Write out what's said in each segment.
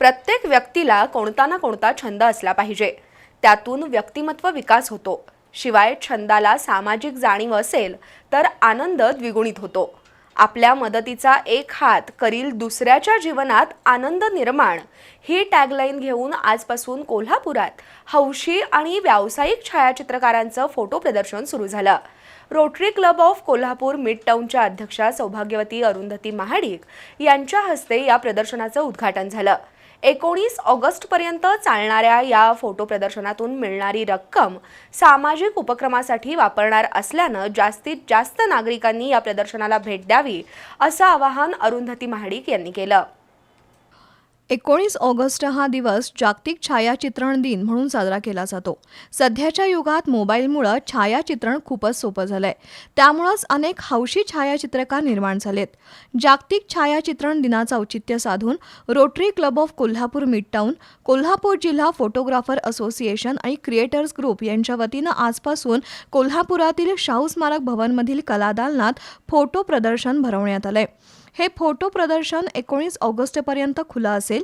प्रत्येक व्यक्तीला कोणता ना कोणता छंद असला पाहिजे. त्यातून व्यक्तिमत्व विकास होतो. शिवाय छंदाला सामाजिक जाणीव असेल तर आनंद द्विगुणित होतो. आपल्या मदतीचा एक हात करील दुसऱ्याच्या जीवनात आनंद निर्माण ही टॅगलाईन घेऊन आजपासून कोल्हापुरात हौशी आणि व्यावसायिक छायाचित्रकारांचं फोटो प्रदर्शन सुरू झालं. Rotary Club of Kolhapur mid टाऊनच्या अध्यक्षा सौभाग्यवती अरुंधती महाडिक यांच्या हस्ते या प्रदर्शनाचं उद्घाटन झालं. एकोणीस ऑगस्टपर्यंत चालणाऱ्या या फोटो प्रदर्शनातून मिळणारी रक्कम सामाजिक उपक्रमासाठी वापरणार असल्यानं जास्तीत जास्त नागरिकांनी या प्रदर्शनाला भेट द्यावी असं आवाहन अरुंधती महाडिक यांनी केलं. एकोणीस ऑगस्ट हा दिवस जागतिक छायाचित्रण दिन म्हणून साजरा केला जातो. सध्याच्या युगात मोबाईलमुळं छायाचित्रण खूपच सोपं झालंय. त्यामुळंच अनेक हौशी छायाचित्रकार निर्माण झालेत. जागतिक छायाचित्रण दिनाचं औचित्य साधून Rotary Club of Kolhapur Midtown Kolhapur जिल्हा फोटोग्राफर असोसिएशन आणि क्रिएटर्स ग्रुप यांच्या वतीनं आजपासून कोल्हापुरातील शाहू स्मारक भवनमधील कलादालनात फोटो प्रदर्शन भरवण्यात आलंय. हे फोटो प्रदर्शन एकोणीस ऑगस्टपर्यंत खुलं असेल.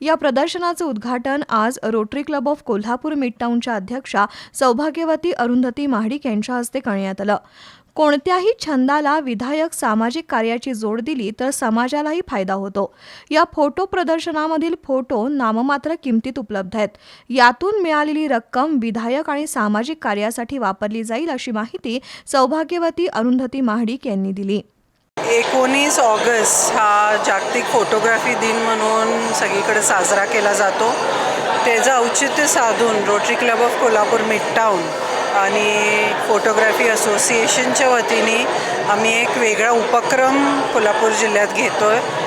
या प्रदर्शनाचं उद्घाटन आज रोटरी क्लब ऑफ कोल्हापूर मिडटाऊनच्या अध्यक्षा सौभाग्यवती अरुंधती महाडिक यांच्या हस्ते करण्यात आलं. कोणत्याही छंदाला विधायक सामाजिक कार्याची जोड दिली तर समाजालाही फायदा होतो. या फोटो प्रदर्शनामधील फोटो नाममात्र किमतीत उपलब्ध आहेत. यातून मिळालेली रक्कम विधायक आणि सामाजिक कार्यासाठी वापरली जाईल अशी माहिती सौभाग्यवती अरुंधती महाडिक यांनी दिली. एकोणीस ऑगस्ट हा जागतिक फोटोग्राफी दिन म्हणून सगळीकडे साजरा केला जातो. त्याचं औचित्य साधून Rotary Club of Kolhapur Midtown आणि फोटोग्राफी असोसिएशनच्या वतीने आम्ही एक वेगळा उपक्रम कोल्हापूर जिल्ह्यात घेतो आहे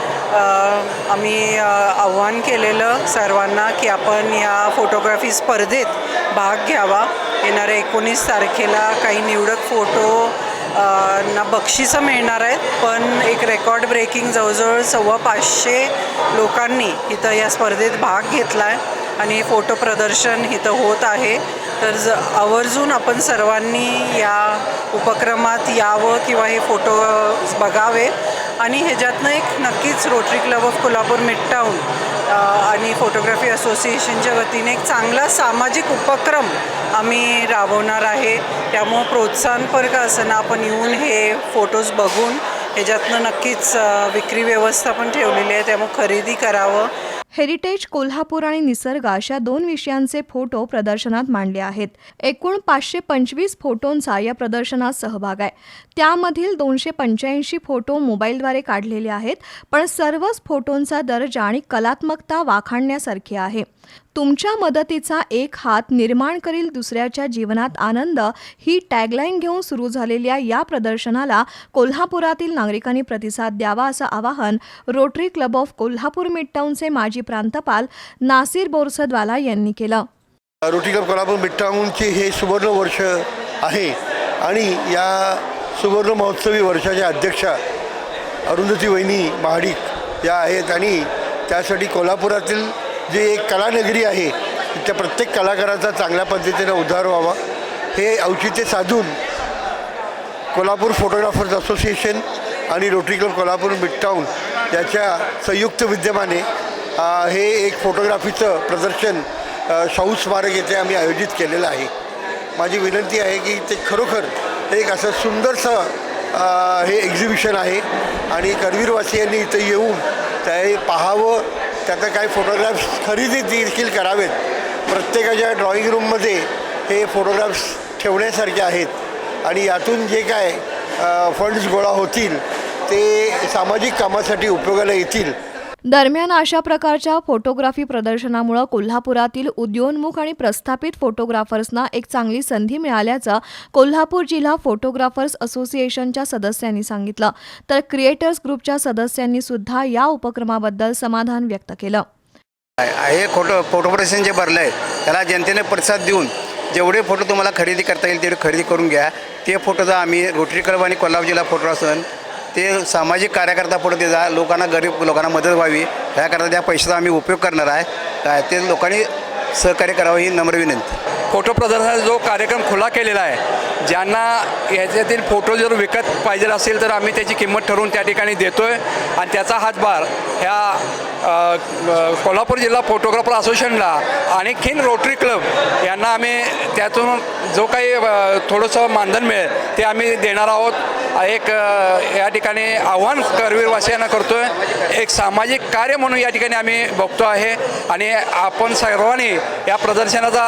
आम्ही आव्हान केलेलं सर्वांना की आपण या फोटोग्राफी स्पर्धेत भाग घ्यावा. येणाऱ्या एकोणीस तारखेला काही निवडक फोटो ना बक्षिसं मिळणार आहेत पण एक रेकॉर्ड ब्रेकिंग जवळजवळ सव्वा पाचशे लोकांनी इथं या स्पर्धेत भाग घेतला आहे आणि फोटो प्रदर्शन इथं होत आहे. तर ज आवर्जून आपण सर्वांनी या उपक्रमात यावं किंवा हे फोटो बघावे. आणि ह्याच्यातनं एक नक्कीच Rotary Club of Kolhapur Midtown आणि फोटोग्राफी असोसिएशनच्या वतीने एक चांगला सामाजिक उपक्रम आम्ही राबवणार आहे. त्यामुळं प्रोत्साहनपर का असं ना आपण येऊन हे फोटोज बघून ह्याच्यातनं नक्कीच विक्री व्यवस्था पण ठेवलेली आहे. त्यामुळं खरेदी करावं. हेरिटेज कोल्हापूर आणि निसर्ग अशा दोन विषयांचे फोटो प्रदर्शनात मांडले आहेत. एकूण पाचशे पंचवीस फोटोंचा या प्रदर्शनात सहभाग आहे. त्यामधील दोनशे पंच्याऐंशी फोटो मोबाईलद्वारे काढलेले आहेत पण सर्वच फोटोंचा दर्जा आणि कलात्मकता वाखाणण्यासारखी आहे. तुमच्या मदतीचा एक हात निर्माण करील दुसऱ्याच्या जीवनात आनंद ही टॅगलाईन घेऊन सुरू झालेल्या या प्रदर्शनाला कोल्हापुरातील नागरिकांनी प्रतिसाद द्यावा असं आवाहन रोटरी क्लब ऑफ कोल्हापूर मिडटाऊनचे माजी प्रांतपाल नासिर बोरसदवाला यांनी केलं. रोटरी क्लब कोल्हापूर मिडटाऊनचे हे सुवर्ण वर्ष आहे आणि या सुवर्ण महोत्सवी वर्षाच्या अध्यक्षा अरुंधती वहिनी महाडिक या आहेत आणि त्यासाठी कोल्हापुरातील जी एक कलानगरी आहे त्या प्रत्येक कलाकाराचा चांगल्या पद्धतीने उद्धार व्हावा. हे औचित्य साधून कोल्हापूर फोटोग्राफर्स असोसिएशन आणि रोटरी क्लब कोल्हापूर मिडटाऊन याच्या संयुक्त विद्यमाने हे एक फोटोग्राफीचं प्रदर्शन शाहू स्मारक येथे आम्ही आयोजित केलेलं आहे. माझी विनंती आहे की ते खरोखर एक असं सुंदरसं हे एक्झिबिशन आहे आणि करवीरवासियांनी इथं येऊन ते पाहावं त्याचं काही फोटोग्राफ्स खरेदी देखील करावेत. प्रत्येकाच्या ड्रॉईंग रूममध्ये हे फोटोग्राफ्स ठेवण्यासारखे आहेत. आणि यातून जे काय फंड्स गोळा होतील ते सामाजिक कामासाठी उपयोगाला येतील. दरम्यान अशा प्रकारच्या फोटोग्राफी प्रदर्शनामुळे कोल्हापुरातील उद्योन्मुख आणि प्रस्थापित फोटोग्राफर्सना एक चांगली संधी मिळाल्याचं कोल्हापूर जिल्हा फोटोग्राफर्स असोसिएशनच्या सदस्यांनी सांगितलं. तर क्रिएटर्स ग्रुपच्या सदस्यांनी सुद्धा या उपक्रमाबद्दल समाधान व्यक्त केलं. हे फोटो फोटो प्रदर्शन जे भरलं आहे त्याला जनतेने प्रतिसाद देऊन जेवढे फोटो तुम्हाला खरेदी करता येईल तेवढे खरेदी करून घ्या. ते फोटोचा आम्ही रोटरी क्लब आणि कोल्हापूर जिल्हा फोटो असून ते सामाजिक कार्यकर्ता ते जा लोकांना गरीब लोकांना मदत व्हावी ह्याकरता त्या पैशाचा आम्ही उपयोग करणार आहे. काय ते लोकांनी सहकार्य करावं ही नम्र विनंती. फोटो प्रदर्शनाचा जो कार्यक्रम खुला केलेला आहे ज्यांना ह्याच्यातील फोटो जर विकत पाहिजे असेल तर आम्ही त्याची किंमत ठरवून त्या ठिकाणी देतो आहे आणि त्याचा हातभार ह्या कोल्हापूर जिल्हा फोटोग्राफर असोसिएशनला आणखीन रोटरी क्लब यांना आम्ही त्यातून जो काही थोडंसं मानधन मिळेल ते आम्ही देणार आहोत. एक या ठिकाणी आव्हान करवीरवासियांना करतो आहे एक सामाजिक कार्य म्हणून या ठिकाणी आम्ही बघतो आहे आणि आपण सर्वांनी या प्रदर्शनाचा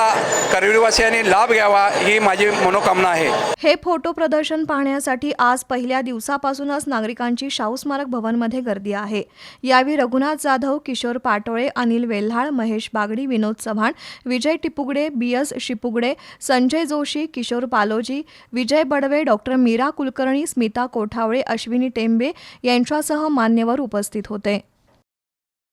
करवीरवासियांनी लाभ घ्यावा ही माझी मनोकामना आहे. हे फोटो प्रदर्शन पाहण्यासाठी आज पहिल्या दिवसापासूनच नागरिकांची शाहू स्मारक भवनमध्ये गर्दी आहे. यावेळी Raghunath Jadhav Jadhav Kishor Patole Anil Velhal Mahesh Bagdi Vinod Chavan Vijay Tipugade B S Shipugade Sanjay Joshi Kishor Paloji Vijay Badve doctor Meera Kulkarni Smita Kothavale Ashwini Tembe यांच्यासह मान्यवर उपस्थित होते.